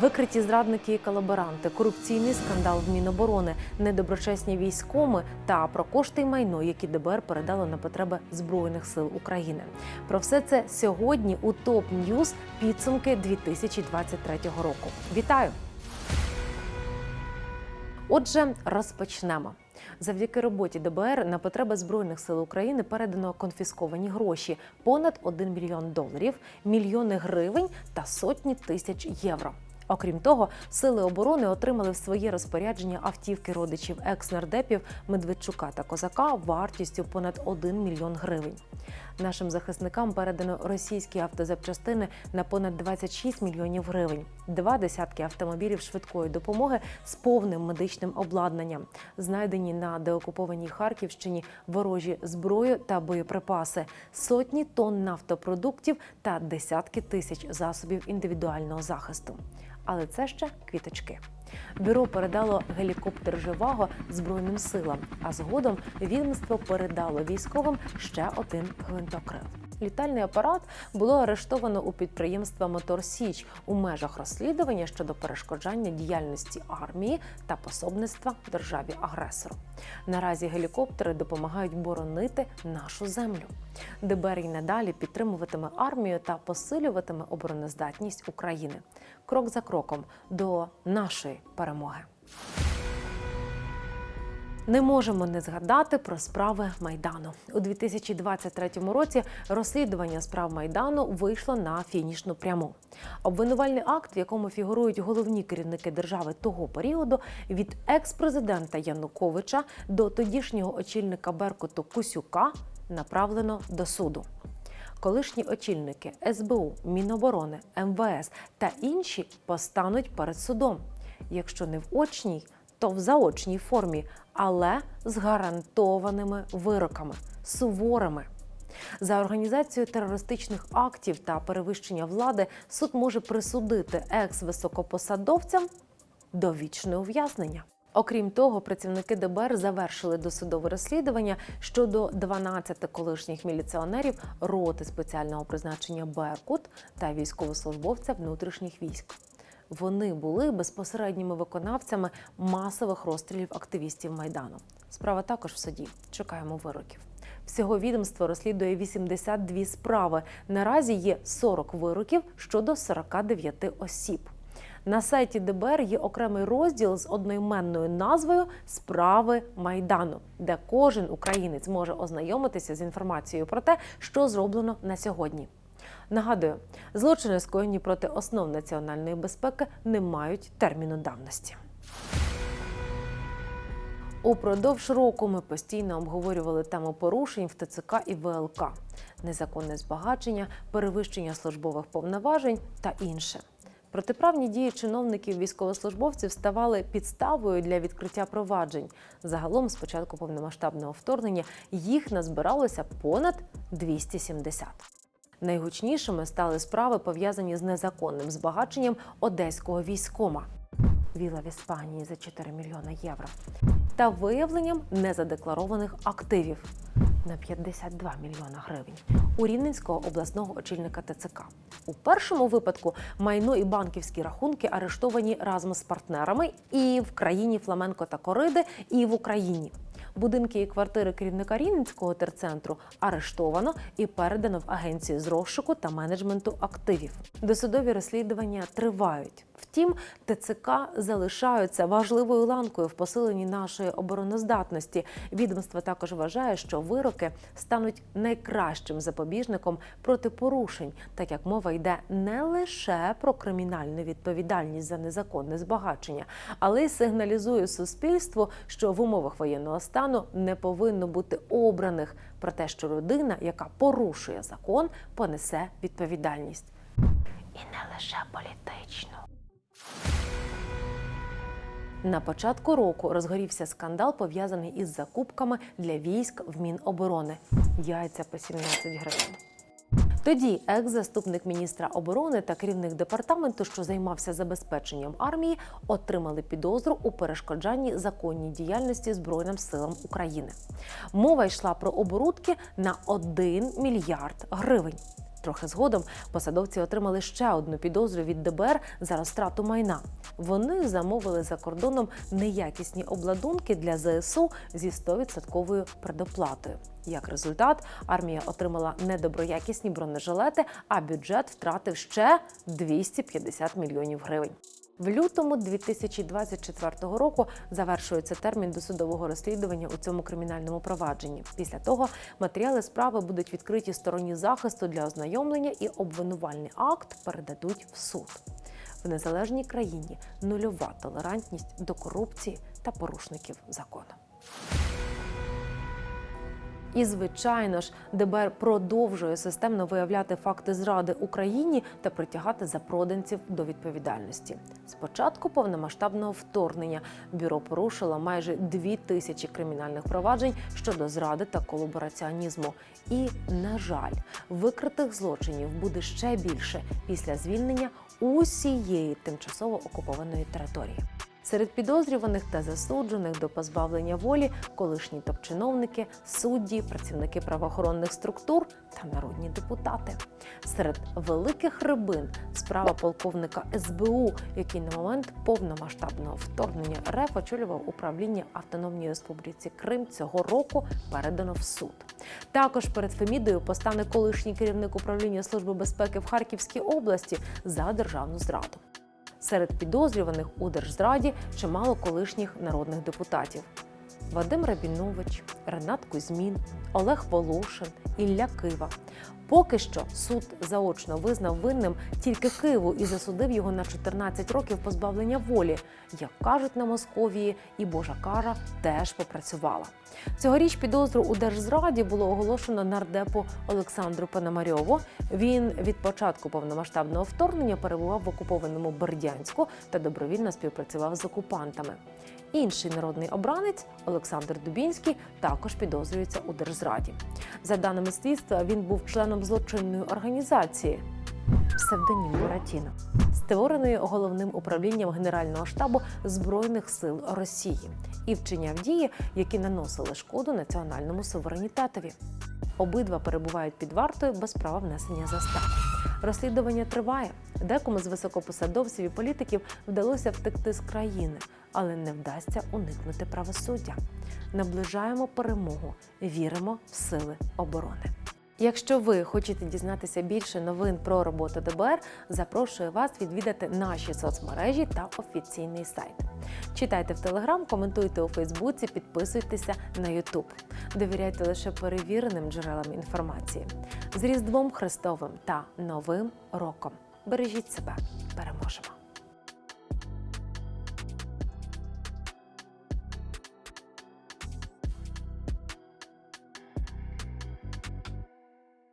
Викриті зрадники і колаборанти, корупційний скандал в Міноборони, недоброчесні військоми та про кошти й майно, які ДБР передало на потреби збройних сил України. Про все це сьогодні у топ Ньюз підсумки 2023 року. Вітаю! Отже, розпочнемо. Завдяки роботі ДБР на потреби збройних сил України передано конфісковані гроші понад 1 мільйон доларів, мільйони гривень та сотні тисяч євро. Окрім того, сили оборони отримали в своє розпорядження автівки родичів екс-нардепів Медведчука та Козака вартістю понад 1 мільйон гривень. Нашим захисникам передано російські автозапчастини на понад 26 мільйонів гривень, два десятки автомобілів швидкої допомоги з повним медичним обладнанням, знайдені на деокупованій Харківщині ворожі зброю та боєприпаси, сотні тонн нафтопродуктів та десятки тисяч засобів індивідуального захисту. Але це ще квіточки. Бюро передало гелікоптер Живаго Збройним силам, а згодом відомство передало військовим ще один гвинтокрил. Літальний апарат було арештовано у підприємства Мотор Січ у межах розслідування щодо перешкоджання діяльності армії та пособництва державі агресору. Наразі гелікоптери допомагають боронити нашу землю. ДБР й надалі підтримуватиме армію та посилюватиме обороноздатність України крок за кроком до нашої перемоги. Не можемо не згадати про справи майдану у 2023 році. Розслідування справ майдану вийшло на фінішну пряму. Обвинувальний акт, в якому фігурують головні керівники держави того періоду, від екс-президента Януковича до тодішнього очільника Беркуту Кусюка направлено до суду. Колишні очільники СБУ, Міноборони, МВС та інші постануть перед судом, якщо не в очній, то в заочній формі, але з гарантованими вироками, суворими. За організацію терористичних актів та перевищення влади суд може присудити екс-високопосадовцям довічне ув'язнення. Окрім того, працівники ДБР завершили досудове розслідування щодо 12 колишніх міліціонерів роти спеціального призначення Беркут та військовослужбовця внутрішніх військ. Вони були безпосередніми виконавцями масових розстрілів активістів майдану. Справа також в суді. Чекаємо вироків. Всього відомство розслідує 82 справи. Наразі є 40 вироків щодо 49 осіб. На сайті ДБР є окремий розділ з одноіменною назвою Справи Майдану, де кожен українець може ознайомитися з інформацією про те, що зроблено на сьогодні. Нагадую, злочини, скоєні проти основ національної безпеки, не мають терміну давності. Упродовж року ми постійно обговорювали тему порушень в ТЦК і ВЛК, незаконне збагачення, перевищення службових повноважень та інше. Протиправні дії чиновників військовослужбовців ставали підставою для відкриття проваджень. Загалом, з початку повномасштабного вторгнення, їх назбиралося понад 270. Найгучнішими стали справи, пов'язані з незаконним збагаченням одеського військома віла в Іспанії за 4 мільйони євро та виявленням незадекларованих активів на 52 мільйона гривень у Рівненського обласного очільника ТЦК. У першому випадку майно і банківські рахунки арештовані разом з партнерами і в країні Фламенко та Кориди, і в Україні. Будинки і квартири керівника Рівненського терцентру арештовано і передано в агенцію з розшуку та менеджменту активів. Досудові розслідування тривають. Втім, ТЦК залишаються важливою ланкою в посиленні нашої обороноздатності. Відомство також вважає, що вироки стануть найкращим запобіжником проти порушень, так як мова йде не лише про кримінальну відповідальність за незаконне збагачення, але й сигналізує суспільству, що в умовах воєнного стану не повинно бути обраних про те, що людина, яка порушує закон, понесе відповідальність. І не лише політичну. На початку року розгорівся скандал, пов'язаний із закупками для військ в Міноборони. Яйця по 17 гривень. Тоді екс-заступник міністра оборони та керівник департаменту, що займався забезпеченням армії, отримали підозру у перешкоджанні законній діяльності Збройним силам України. Мова йшла про оборудки на 1 мільярд гривень. Трохи згодом посадовці отримали ще одну підозру від ДБР за розтрату майна. Вони замовили за кордоном неякісні обладунки для ЗСУ зі 100% предоплатою. Як результат, армія отримала недоброякісні бронежилети, а бюджет втратив ще 250 мільйонів гривень. В лютому 2024 року завершується термін досудового розслідування у цьому кримінальному провадженні. Після того матеріали справи будуть відкриті стороні захисту для ознайомлення і обвинувальний акт передадуть в суд. В незалежній країні нульова толерантність до корупції та порушників закону. І, звичайно ж, ДБР продовжує системно виявляти факти зради Україні та притягати запроданців до відповідальності. З початку повномасштабного вторгнення бюро порушило майже дві тисячі кримінальних проваджень щодо зради та колабораціонізму. І, на жаль, викритих злочинів буде ще більше після звільнення усієї тимчасово окупованої території. Серед підозрюваних та засуджених до позбавлення волі колишні топ-чиновники, судді, працівники правоохоронних структур та народні депутати. Серед великих рибин справа полковника СБУ, який на момент повномасштабного вторгнення РФ очолював управління Автономній Республіці Крим цього року, передано в суд. Також перед Фемідою постане колишній керівник управління Служби безпеки в Харківській області за державну зраду. Серед підозрюваних у держзраді чимало колишніх народних депутатів: Вадим Рабінович, Ренат Кузьмін, Олег Волошин, Ілля Кива. Поки що суд заочно визнав винним тільки Киву і засудив його на 14 років позбавлення волі. Як кажуть на Московії, і Божа кара теж попрацювала. Цьогоріч підозру у держзраді було оголошено нардепу Олександру Пономарьову. Він від початку повномасштабного вторгнення перебував в окупованому Бердянську та добровільно співпрацював з окупантами. Інший народний обранець Олександр Дубінський також підозрюється у держзраді. За даними слідства, він був членом злочинної організації псевдонім Буратіно, створеної головним управлінням Генерального штабу Збройних сил Росії, і вчиняв дії, які наносили шкоду національному суверенітетові. Обидва перебувають під вартою без права внесення застав. Розслідування триває. Декому з високопосадовців і політиків вдалося втекти з країни, але не вдасться уникнути правосуддя. Наближаємо перемогу, віримо в сили оборони. Якщо ви хочете дізнатися більше новин про роботу ДБР, запрошую вас відвідати наші соцмережі та офіційний сайт. Читайте в Телеграм, коментуйте у Фейсбуці, підписуйтеся на Ютуб. Довіряйте лише перевіреним джерелам інформації. З Різдвом Христовим та Новим роком. Бережіть себе, переможемо!